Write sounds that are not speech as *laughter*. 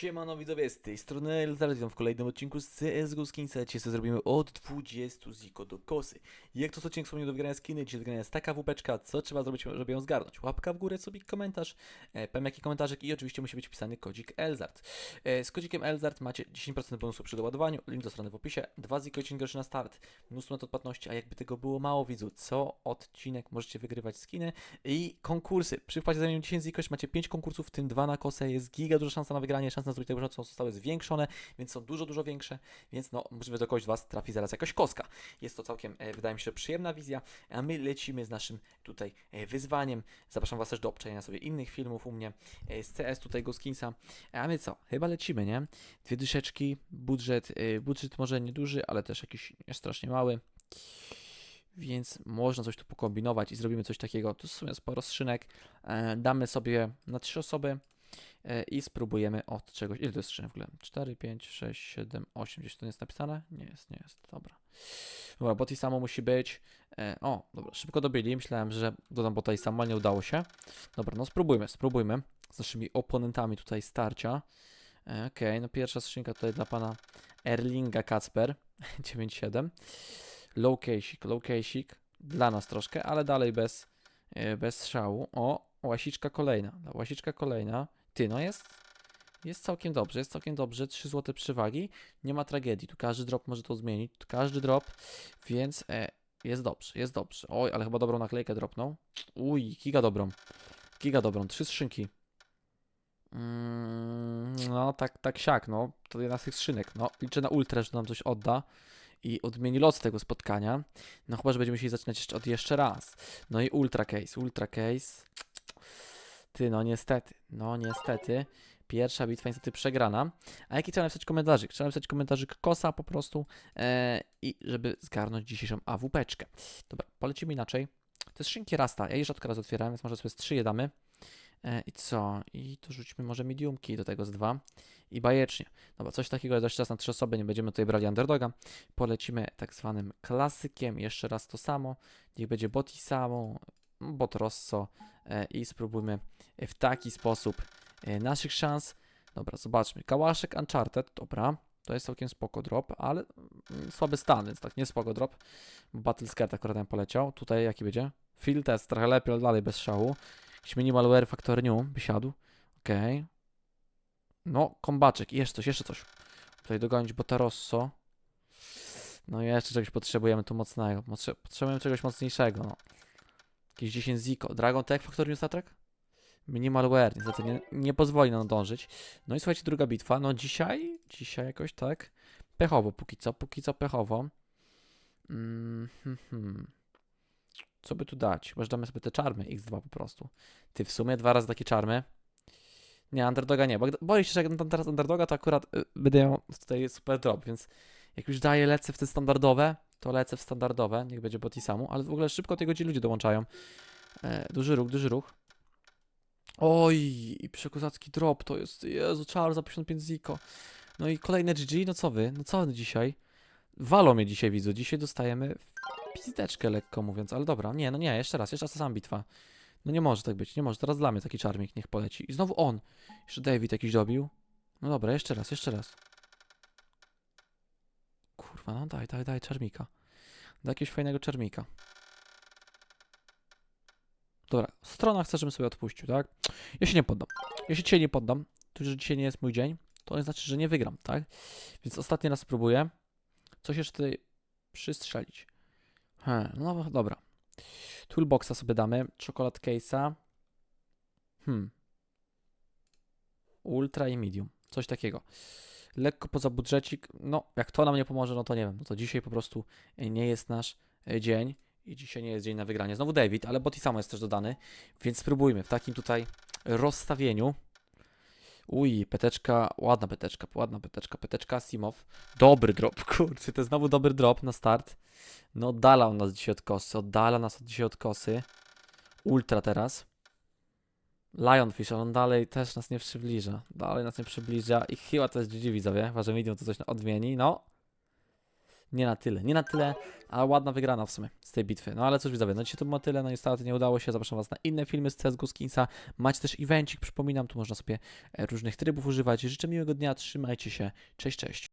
Siemano widzowie, z tej strony Elzar, witam w kolejnym odcinku z CSGO Skinsa. Dzisiaj sobie zrobimy od 20 ziko do kosy. Jak to co odcinek wspomniał do wygrania skiny, dzisiaj do wygrania jest taka wupeczka, co trzeba zrobić, żeby ją zgarnąć? Łapka w górę, sobie komentarz, e, powiem jaki komentarzek i oczywiście musi być wpisany kodzik Elzart. E, z kodzikiem Elzart macie 10% bonusu przy doładowaniu, link do strony w opisie, 2 ziko odcinek na start, mnóstwo na odpłatności, a jakby tego było mało widzu, co odcinek możecie wygrywać skiny i konkursy. Przy wpłacie za minimum 10 zikoś macie 5 konkursów, w tym 2 na kosę, jest giga duża szansa na wygranie, szansa na zdobycie tego są zostały zwiększone, więc są dużo, dużo większe, więc no, możliwe do kogoś z Was trafi zaraz jakaś koska. Jest to całkiem, e, wydaje mi się, przyjemna wizja, a my lecimy z naszym tutaj e, wyzwaniem. Zapraszam Was też do obczajenia sobie innych filmów u mnie e, z CS tutaj Goskinsa. A my co? Chyba lecimy, nie? Dwie dyszeczki, budżet, budżet może nieduży, ale też jakiś nie strasznie mały. Więc można coś tu pokombinować i zrobimy coś takiego. Tu w sumie sporo skrzynek. Damy sobie na trzy osoby i spróbujemy od czegoś. Ile to jest skrzynek w ogóle? 4, 5, 6, 7, 8. Gdzieś to nie jest napisane? Nie jest, nie jest. Dobra. Dobra, bot i samo musi być. E, o, dobra, szybko dobili. Myślałem, że dodam bota i samo, ale nie udało się. Dobra, no spróbujmy, spróbujmy z naszymi oponentami tutaj starcia. E, Okej, no pierwsza skrzynka tutaj dla pana Erlinga Kacper *laughs* 9-7. Low case'ik, low case'ik. Dla nas troszkę, ale dalej bez, e, bez szału. O, łasiczka kolejna. Łasiczka kolejna. Ty, no jest, jest całkiem dobrze, jest całkiem dobrze. 3 złote przewagi. Nie ma tragedii. Tu każdy drop może to zmienić. Tu każdy drop, więc e, jest dobrze, jest dobrze. Oj, ale chyba dobrą naklejkę dropnął. Uj, giga dobrą. Giga dobrą. Trzy skrzynki. Mm, no, tak, tak siak, no. To jedna z tych skrzynek. No, liczę na ultra, że nam coś odda i odmieni los tego spotkania. No chyba, że będziemy musieli zaczynać jeszcze od jeszcze raz. No i ultra case, ultra case. Ty, no niestety, no niestety. Pierwsza bitwa niestety przegrana. A jaki trzeba napisać komentarzyk? Trzeba napisać komentarzyk kosa po prostu e, i żeby zgarnąć dzisiejszą AWP-czkę. Dobra, polecimy inaczej. To jest szynki Rasta. Ja je rzadko raz otwierałem, więc może sobie z trzy je damy. E, I co? I tu rzućmy może mediumki do tego z dwa. I bajecznie. Dobra, coś takiego dość czas na trzy osoby, nie będziemy tutaj brali underdoga. Polecimy tak zwanym klasykiem. Jeszcze raz to samo. Niech będzie bot i samo, bot Rosso e, i spróbujmy w taki sposób e, naszych szans. Dobra, zobaczmy. Kałaszek Uncharted, dobra. To jest całkiem spoko drop, ale mm, słaby stan, więc tak nie spoko drop. Battle Skirt akurat tam poleciał. Tutaj jaki będzie? Field test, trochę lepiej, ale dalej bez szału. Jakiś minimalware Factor New by siadł. Okej. No, kombaczek. Jeszcze coś, jeszcze coś. Tutaj dogonić Botarosso. No jeszcze czegoś potrzebujemy tu mocnego. Potrze- Potrzebujemy czegoś mocniejszego, no. Jakieś 10 Ziko. Dragon Tech Factor New Star Trek? Minimalware, niestety nie, nie pozwoli nam dążyć. No i słuchajcie, druga bitwa. No dzisiaj, dzisiaj jakoś tak. Pechowo póki co, póki co pechowo. Mm, hmm, hmm. Co by tu dać? Może damy sobie te czarmy X2 po prostu. Ty w sumie dwa razy takie czarmy. Nie, underdoga nie, bo boję się, że jak dam teraz underdoga, to akurat y, będę miał tutaj super drop, więc jak już daję lecę w te standardowe, to lecę w standardowe, niech będzie bot i samu, ale w ogóle szybko tego ci ludzie dołączają. E, duży ruch, duży ruch. Oj, i przekozacki drop, to jest, Jezu, czar za 55 ziko. No i kolejne GG, no co wy, no co dzisiaj? Walą mnie dzisiaj, widzu, dzisiaj dostajemy pizdeczkę, lekko mówiąc, ale dobra, nie, no nie, jeszcze raz, jeszcze raz ta sama bitwa. No nie może tak być, nie może, teraz dla mnie taki czarmik niech poleci. I znowu on. Jeszcze David jakiś dobił. No dobra, jeszcze raz, jeszcze raz. No daj, daj, daj czarmika. Daj jakiegoś fajnego czarmika. Dobra, strona chce, żebym sobie odpuścił, tak? Ja się nie poddam. Się dzisiaj nie poddam. To, że dzisiaj nie jest mój dzień, to nie znaczy, że nie wygram, tak? Więc ostatni raz spróbuję coś jeszcze tutaj przystrzelić. He, no dobra. Toolboxa sobie damy. Czokolad case'a. Hmm. Ultra i medium. Coś takiego. Lekko poza budżecik. No, jak to nam nie pomoże, no to nie wiem. No to dzisiaj po prostu e, nie jest nasz e, dzień. I dzisiaj nie jest dzień na wygranie. Znowu David, ale Boti samo jest też dodany. Więc spróbujmy w takim tutaj rozstawieniu. Uj, peteczka, ładna peteczka, ładna peteczka, peteczka Simow. Dobry drop, *laughs* kurczę, to jest znowu dobry drop na start. No oddala on nas dzisiaj od kosy, oddala nas od dzisiaj od kosy. Ultra teraz. Lionfish, ale on dalej też nas nie przybliża. Dalej nas nie przybliża i chyba to jest GG widzowie, chyba że medium to coś odmieni, no. nie na tyle, nie na tyle, ale ładna wygrana w sumie z tej bitwy. No ale cóż widzowie, no dzisiaj to było tyle, no niestety nie udało się, zapraszam was na inne filmy z CSGO Skinsa, macie też evencik, przypominam, tu można sobie e, różnych trybów używać. Życzę miłego dnia, trzymajcie się, cześć, cześć.